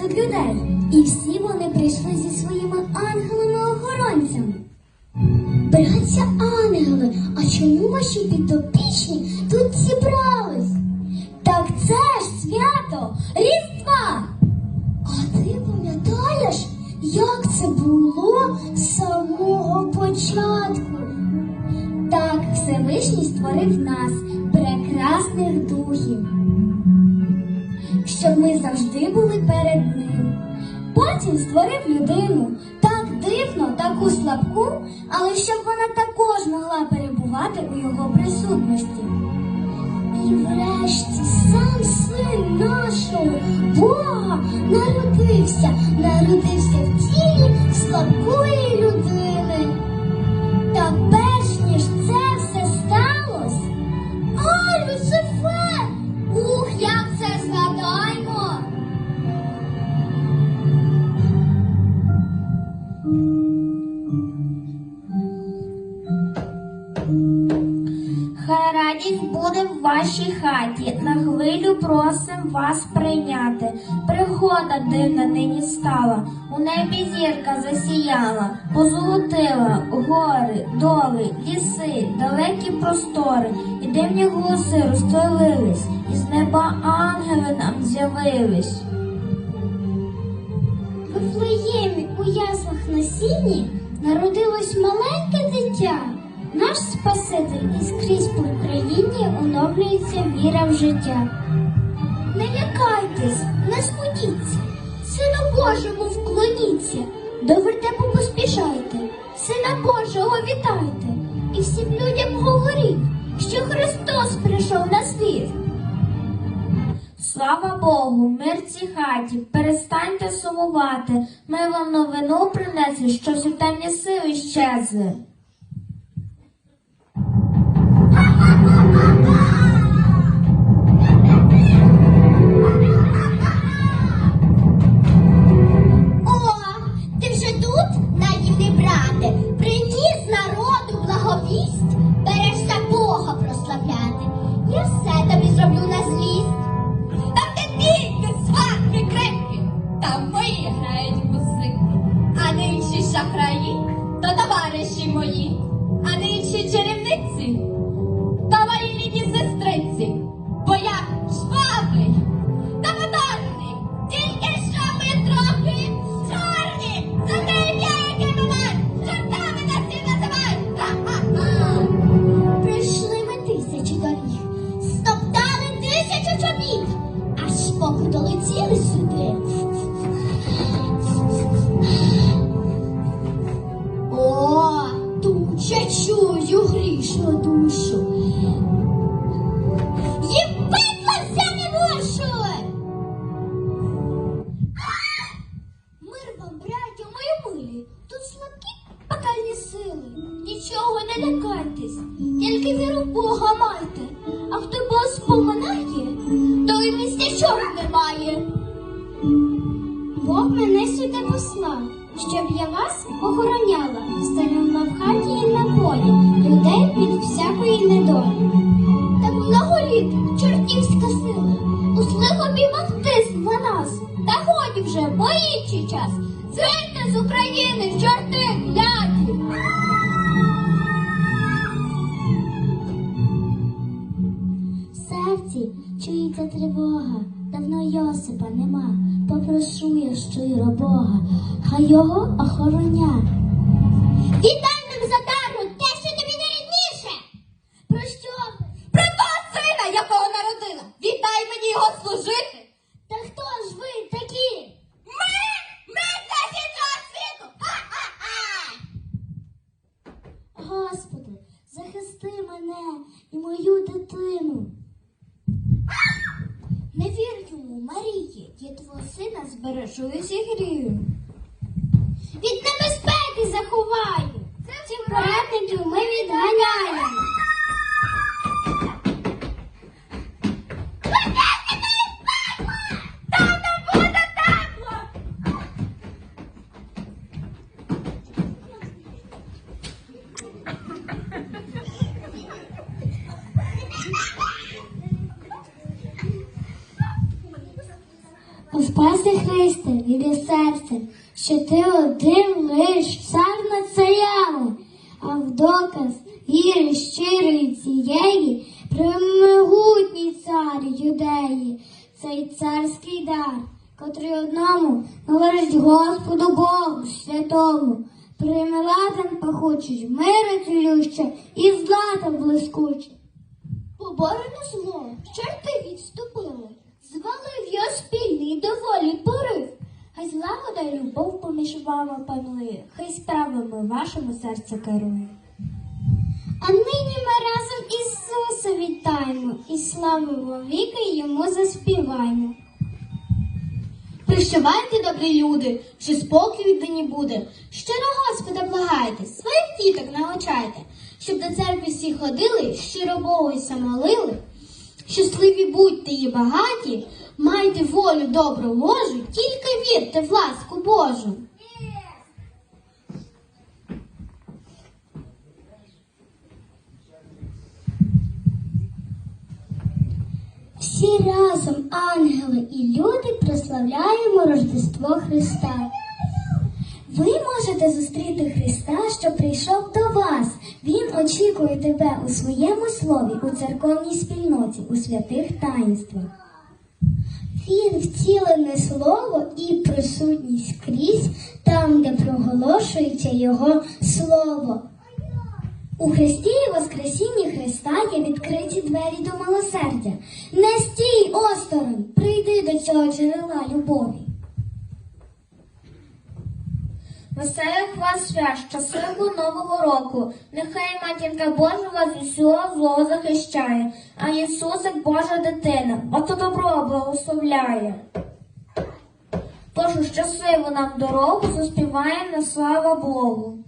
тут і всі вони прийшли зі своїми ангелами-охоронцями. Браття ангели, а чому ваші підопічні тут зібрались? Так це ж свято Різдва! А ти пам'ятаєш, як це було з самого початку? Так Всевишній створив нас. Щоб ми завжди були перед ним. Потім створив людину так дивно, таку слабку, але щоб вона також могла перебувати у його присутності. І врешті сам син нашого Бога народився, народився в тілі слабкої людини. Вашій хаті. На хвилю просим вас прийняти. Пригода дивна нині стала. У небі зірка засіяла, позолотила гори, доли, ліси, далекі простори, і дивні голоси розстелились, і з неба ангели нам з'явились. Вифлеємі у яслах на сіні народилось маленьке дитя. Наш Спаситель і скрізь по Україні оновлюється віра в життя. Не лякайтесь, не смутіться, Сину Божому вклоніться, до вертепу поспішайте, Сина Божого вітайте, і всім людям говоріть, що Христос прийшов на світ. Слава Богу, мир цій хаті, перестаньте сумувати. Ми вам новину принесли, що всі темні сили щезли. Не чарівниці, та мої рідні сестриці, бо я швабрий та моторний, тільки що ми трохи чорні, за те ім'я, яке мене, чортами нас всі називають. Ха-ха-ха. Пройшли ми тисячі доріг, стоптали тисячу чобіт, аж поки долетіли сюди. 冬雪 час, Звиньте з України, чорти кляті. В серці чується тривога, давно Йосипа нема. Попрошу я щиро Бога, хай його охороня. Віддай нам за дару те, що тобі найрідніше. Про що? ви? Про того сина, якого народила, віддай мені його служити. Та хто ж ви такі? Ми, ми царі цього світу! Ха-ха-ха! Господи, захисти мене і мою дитину. Не вір йому, Марії, я твого сина збережу і зігрію. Від небезпеки заховаю. Цих порадників ми відганяємо. Спаси Христе, від серце, що ти один лиш цар над царями, а в доказ віри щирої цієї премогутній цар юдеї, цей царський дар, котрий одному належить Господу Богу святому, примиладен пахучий, мири цілюще і злата блискуче. Поборене зло, чорти відступили, звалив його спільний доволі порив. Хай злагода й любов поміж вами панує, хай справами вашому серця керує. А нині ми разом Ісуса вітаємо і славимо віки йому заспіваємо. Прощавайте, добрі люди, що спокій віднині буде. Щиро Господа благайте, своїх діток научайте, щоб до церкви всі ходили, щиро Богу й самолили. Щасливі будьте і багаті, майте волю добру Божу, тільки вірте в ласку Божу. Всі разом, ангели і люди, прославляємо Рождество Христа. Ви можете зустріти Христа, що прийшов до вас. Він очікує тебе у своєму слові, у церковній спільноті, у святих таїнствах. Він втілене слово і присутність скрізь там, де проголошується Його слово. У Христі і Воскресінні Христа є відкриті двері до милосердя. Не стій осторонь, прийди до цього джерела любові. Веселих вас свят, щасливого Нового року. Нехай матінка Божа вас усього злого захищає, а Ісусик Божа дитина, ото добро благословляє. Тож щасливу нам дорогу заспіває на слава Богу.